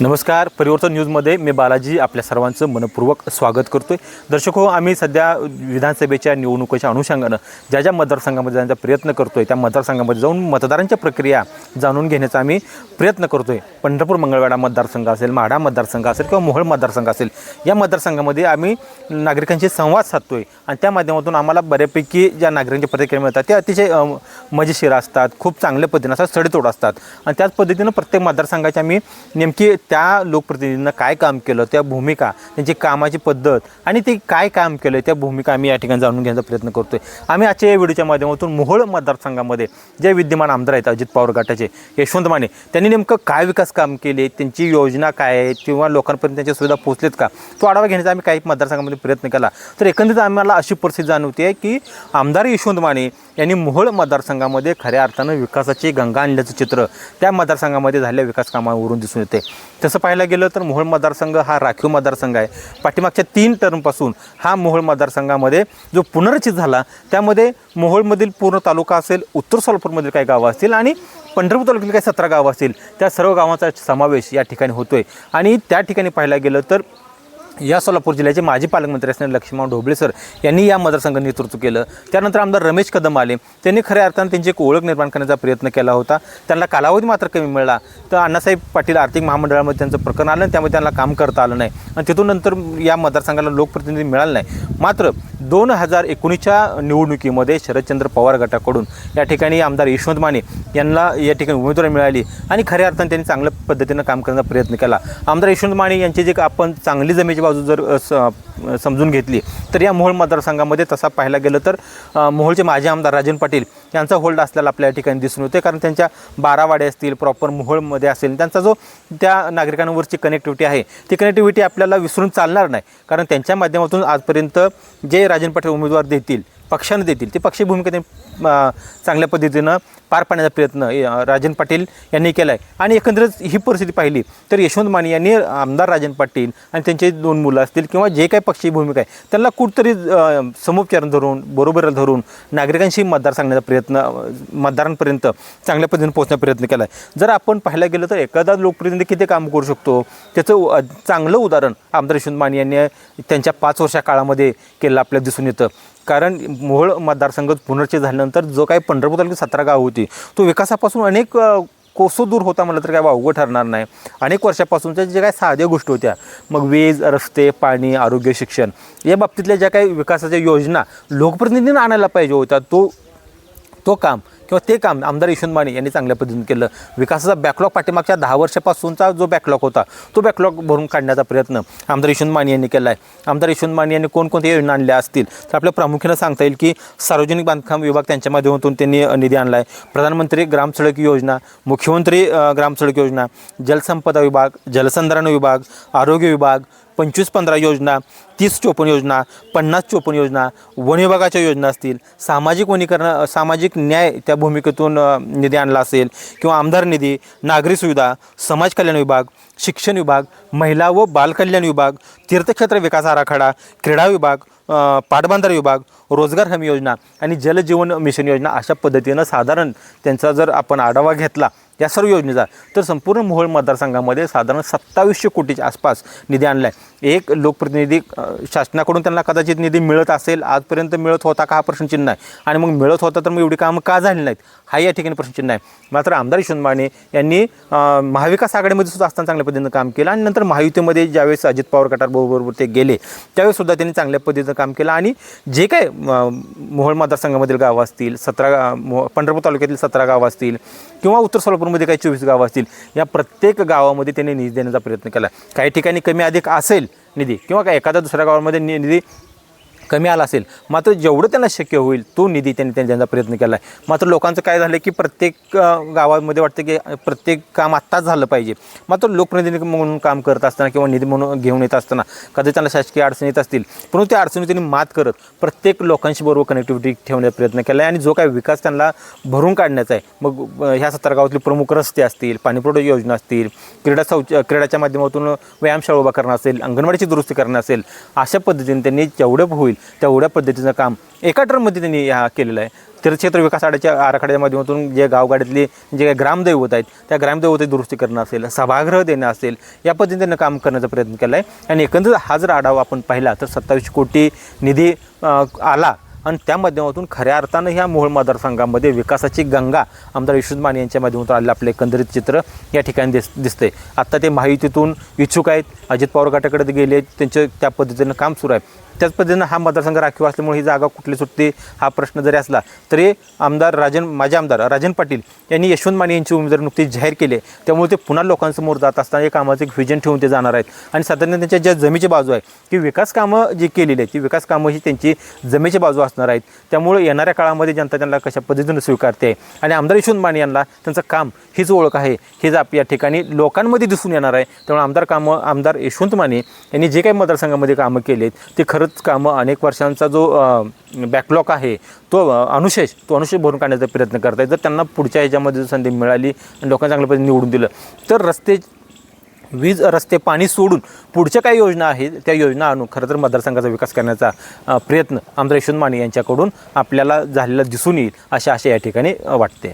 नमस्कार. परिवर्तन न्यूजमध्ये मी बालाजी आपल्या सर्वांचं मनपूर्वक स्वागत करतो आहे दर्शक हो आम्ही सध्या विधानसभेच्या निवडणुकीच्या अनुषंगानं ज्या ज्या मतदारसंघामध्ये जाण्याचा प्रयत्न करतो आहे त्या मतदारसंघामध्ये जाऊन मतदारांच्या प्रक्रिया जाणून घेण्याचा आम्ही प्रयत्न करतो आहे पंढरपूर मंगळवेढा मतदारसंघ असेल माढा मतदारसंघ असेल किंवा मोहळ मतदारसंघ असेल या मतदारसंघामध्ये आम्ही नागरिकांशी संवाद साधतो आहे आणि त्या माध्यमातून आम्हाला बऱ्यापैकी ज्या नागरिकांच्या प्रतिक्रिया मिळतात त्या अतिशय मजेशीर असतात खूप चांगल्या पद्धतीनं असतात सडेतोड असतात. आणि त्याच पद्धतीनं प्रत्येक मतदारसंघाची आम्ही नेमकी त्या लोकप्रतिनिधींना काय काम केलं त्या भूमिका त्यांची कामाची पद्धत आणि ते काय काम केलं त्या भूमिका आम्ही या ठिकाणी जाणून घेण्याचा प्रयत्न करतोय. आम्ही आजच्या या व्हिडिओच्या माध्यमातून मोहोळ मतदारसंघामध्ये जे विद्यमान आमदार आहेत अजित पवार गटाचे यशवंत माने त्यांनी नेमकं काय विकास काम केले त्यांची योजना काय आहे किंवा लोकांपर्यंत त्यांच्या सुविधा पोहोचलेत का? तो आढावा घेण्याचा आम्ही काही मतदारसंघामध्ये प्रयत्न केला. तर एकंदरीत आम्हाला अशी परिस्थिती जाणवते की आमदार यशवंत माने यांनी मोहोळ मतदारसंघामध्ये खऱ्या अर्थानं विकासाची गंगा आणल्याचं चित्र त्या मतदारसंघामध्ये झालेल्या विकास कामावरून दिसून येते. तसं पाहायला गेलं तर मोहोळ मतदारसंघ हा राखीव मतदारसंघ आहे. पाठीमागच्या तीन टर्मपासून हा मोहोळ मतदारसंघामध्ये जो पुनर्रचित झाला त्यामध्ये मोहोळमधील पूर्ण तालुका असेल उत्तर सोलापूरमधील काही गावं असतील आणि पंढरपूर तालुक्यातील काही सतरा गावं असतील त्या सर्व गावांचा समावेश या ठिकाणी होतो आहे आणि त्या ठिकाणी पाहायला गेलं तर या सोलापूर जिल्ह्याचे माजी पालकमंत्री असणारे लक्ष्मण ढोबळे सर यांनी या मतदारसंघ नेतृत्व केलं. त्यानंतर आमदार रमेश कदम आले. त्यांनी खऱ्या अर्थानं त्यांची एक ओळख निर्माण करण्याचा प्रयत्न केला होता. त्यांना कालावधी मात्र कमी मिळाला. तर अण्णासाहेब पाटील आर्थिक महामंडळामध्ये त्यांचं प्रकरण आलं त्यामुळे त्यांना काम करता आलं नाही. आणि तिथून नंतर या मतदारसंघाला लोकप्रतिनिधी मिळाला नाही. मात्र दोन हजार एकोणीसच्या निवडणुकीमध्ये शरदचंद्र पवार गटाकडून या ठिकाणी आमदार यशवंत माने यांना या ठिकाणी उमेदवारी मिळाली आणि खऱ्या अर्थानं त्यांनी चांगल्या पद्धतीनं काम करण्याचा प्रयत्न केला. आमदार यशवंत माने यांचे जे का आपण चांगली जमेची बाजू जर स- समजून घेतली तर या मोहोळ मतदारसंघामध्ये तसा पाहायला गेलं तर मोहोळचे माजी आमदार राजन पाटील यांचा होल्ड असलेला आपल्या ठिकाणी दिसून येते कारण त्यांच्या बारावाडे असतील प्रॉपर मोहोळमध्ये असेल त्यांचा जो त्या नागरिकांवरची कनेक्टिव्हिटी आहे ती कनेक्टिव्हिटी आपल्याला विसरून चालणार नाही. कारण त्यांच्या माध्यमातून आजपर्यंत जे राजन पाटील उमेदवार देतील पक्षाने देतील ते पक्षी भूमिका त्यांनी चांगल्या पद्धतीनं पार पाडण्याचा प्रयत्न राजन पाटील यांनी केला आहे आणि एकंदरीत ही परिस्थिती पाहिली तर यशवंत माने यांनी आमदार राजन पाटील आणि त्यांचे दोन मुलं असतील किंवा जे काही पक्षी भूमिका आहे त्यांना कुठंतरी अ, समुपचारण धरून बरोबर धरून नागरिकांशी मतदार सांगण्याचा प्रयत्न मतदारांपर्यंत चांगल्या पद्धतीने पोहोचण्याचा प्रयत्न केला आहे जर आपण पाहायला गेलं तर एखादा लोकप्रतिनिधी किती काम करू शकतो? त्याचं चांगलं उदाहरण आमदार यशवंत माने यांनी त्यांच्या पाच वर्षा काळामध्ये केलं आपल्याला दिसून येतं. कारण मोहोळ मतदारसंघ पुनर्चे झाल्यानंतर जो काही पंढरपूर तालुक्यात सतरा गाव होती होती. तो विकासापासून अनेक कोसो दूर होता म्हटलं तर काय वावगं ठरणार नाही. अनेक वर्षापासूनच्या जे काही साध्या गोष्टी होत्या मग वीज रस्ते पाणी आरोग्य शिक्षण या बाबतीतल्या ज्या काही विकासाच्या योजना लोकप्रतिनिधींना आणायला पाहिजे होत्या तो तो काम किंवा ते काम आमदार यशवंत माने यांनी चांगल्या पद्धतीने केलं. विकासाचा बॅकलॉग पाठीमागच्या दहा वर्षापासूनचा जो बॅकलॉग होता तो बॅकलॉग भरून काढण्याचा प्रयत्न आमदार यशवंत माने यांनी केला आहे आमदार यशवंत माने यांनी कोणकोणत्या योजना आणल्या असतील तर आपल्या प्रामुख्यानं सांगता येईल की सार्वजनिक बांधकाम विभाग त्यांच्या माध्यमातून त्यांनी निधी आणला आहे प्रधानमंत्री ग्राम सडक योजना मुख्यमंत्री ग्रामसडक ग्राम सडक योजना जलसंपदा विभाग जलसंधारण विभाग आरोग्य विभाग पंचवीस पंधरा योजना तीस चोपन्न योजना पन्नास चोपन्न योजना वन विभागाच्या योजना असतील सामाजिक वनीकरण सामाजिक न्याय त्या भूमिकेतून निधी आणला असेल किंवा आमदार निधी नागरी सुविधा समाज कल्याण विभाग शिक्षण विभाग महिला व बालकल्याण विभाग तीर्थक्षेत्र विकास आराखडा क्रीडा विभाग अ, पाटबंधारे विभाग रोजगार हमी योजना आणि जलजीवन मिशन योजना अशा पद्धतीनं साधारण त्यांचा जर आपण आढावा घेतला या सर्व योजनेचा. तर संपूर्ण मोहोळ मतदारसंघामध्ये साधारण सत्तावीसशे कोटीच्या आसपास निधी आणला आहे एक लोकप्रतिनिधी शासनाकडून त्यांना कदाचित निधी मिळत असेल आजपर्यंत मिळत होता का हा प्रश्नचिन्ह आहे आणि मग मिळत होता तर मग एवढी कामं का झाली नाहीत? हा या ठिकाणी प्रश्नचिन्ह आहे मात्र आमदार यशवंत माने यांनी महाविकास आघाडीमध्ये सुद्धा असताना चांगल्या पद्धतीनं काम केलं आणि नंतर महायुतीमध्ये ज्यावेळेस अजित पवार गटाबरोबर ते गेले त्यावेळेस सुद्धा त्यांनी चांगल्या पद्धतीनं काम केलं. आणि जे काय मोहोळ मतदारसंघामधील गावं असतील सतरा गा पंढरपूर तालुक्यातील सतरा गावं असतील किंवा उत्तर सोलापूरमध्ये काही चोवीस गावं असतील या प्रत्येक गावामध्ये त्यांनी निधी देण्याचा प्रयत्न केला. काही ठिकाणी कमी अधिक असेल निधी किंवा काय एखाद्या दुसऱ्या गावामध्ये निधी कमी आला असेल. मात्र जेवढं त्यांना शक्य होईल तो निधी त्यांनी त्यांचा प्रयत्न केला आहे मात्र लोकांचं काय झालं की प्रत्येक गावामध्ये वाटतं की प्रत्येक काम आत्ताच झालं पाहिजे. मात्र लोकप्रतिनिधी म्हणून काम करत असताना किंवा निधी म्हणून घेऊन येत असताना कधी त्यांना शासकीय अडचणी येत असतील परंतु त्या अडचणी त्यांनी मात करत प्रत्येक लोकांशी बरोबर कनेक्टिव्हिटी ठेवण्याचा प्रयत्न केला आहे आणि जो काय विकास त्यांना भरून काढण्याचा आहे. मग ह्या सतरा गावातले प्रमुख रस्ते असतील पाणीपुरवठा योजना असतील क्रीडा शौच क्रीडाच्या माध्यमातून व्यायामशाळा उभा करणं असेल अंगणवाडीची दुरुस्ती करणं असेल अशा पद्धतीने त्यांनी जेवढं होईल तेवढ्या पद्धतीचं काम एका टर्ममध्ये त्यांनी हा केलेलं आहे. तीर्थक्षेत्र विकास आडाच्या आराखड्याच्या माध्यमातून जे गावगाड्यातले जे काही ग्रामदैवत आहेत त्या ग्रामदैवते दुरुस्ती करणं असेल सभागृह देणं असेल या पद्धतीनं काम करण्याचा प्रयत्न केला आहे आणि एकंदर हा जर आढावा आपण पाहिला तर सत्तावीस कोटी निधी आला. आणि त्या माध्यमातून खऱ्या अर्थानं ह्या मोहोळ मतदारसंघामध्ये विकासाची गंगा आमदार यशवंत माने यांच्या माध्यमातून आलेलं आपलं एकंदरीत चित्र या ठिकाणी दिस दिसते आत्ता ते महायुतीतून इच्छुक आहेत. अजित पवार गटाकडे गेले त्यांचं त्या पद्धतीनं काम सुरू आहे. त्याच पद्धतीनं हा मतदारसंघ राखीव असल्यामुळे ही जागा कुठली सुटते हा प्रश्न जरी असला तरी आमदार राजन माझे आमदार राजन पाटील यांनी यशवंत माने यांची उमेदवारी नुकतीच जाहीर केली आहे. त्यामुळे ते पुन्हा लोकांसमोर जात असताना या कामाचं एक व्हिजन ठेवून ते जाणार आहेत. आणि साधारण त्यांच्या ज्या जमीची बाजू आहे की विकास कामं जी केलेली आहेत ती विकास कामं ही त्यांची जमीची बाजू असणार आहेत. त्यामुळे येणाऱ्या काळामध्ये जनता त्यांना कशा पद्धतीनं स्वीकारते आणि आमदार यशवंत माने यांना त्यांचं काम हीच ओळख आहे हेच आप या ठिकाणी लोकांमध्ये दिसून येणार आहे. त्यामुळे आमदार कामं आमदार यशवंत माने यांनी जे काही मतदारसंघामध्ये कामं केलेत ते खरंच कामं अनेक वर्षांचा जो बॅकलॉग आहे तो अनुशेष तो अनुशेष भरून काढण्याचा प्रयत्न करत आहे जर त्यांना पुढच्या ह्याच्यामध्ये जर संधी मिळाली आणि लोकांना चांगल्या पद्धतीने निवडून दिलं तर रस्ते वीज रस्ते पाणी सोडून पुढच्या काही योजना आहेत त्या योजना आणून खरं तर मतदारसंघाचा विकास करण्याचा प्रयत्न आमदार यशवंत माने यांच्याकडून आपल्याला झालेला दिसून येईल अशा आशा या ठिकाणी वाटते.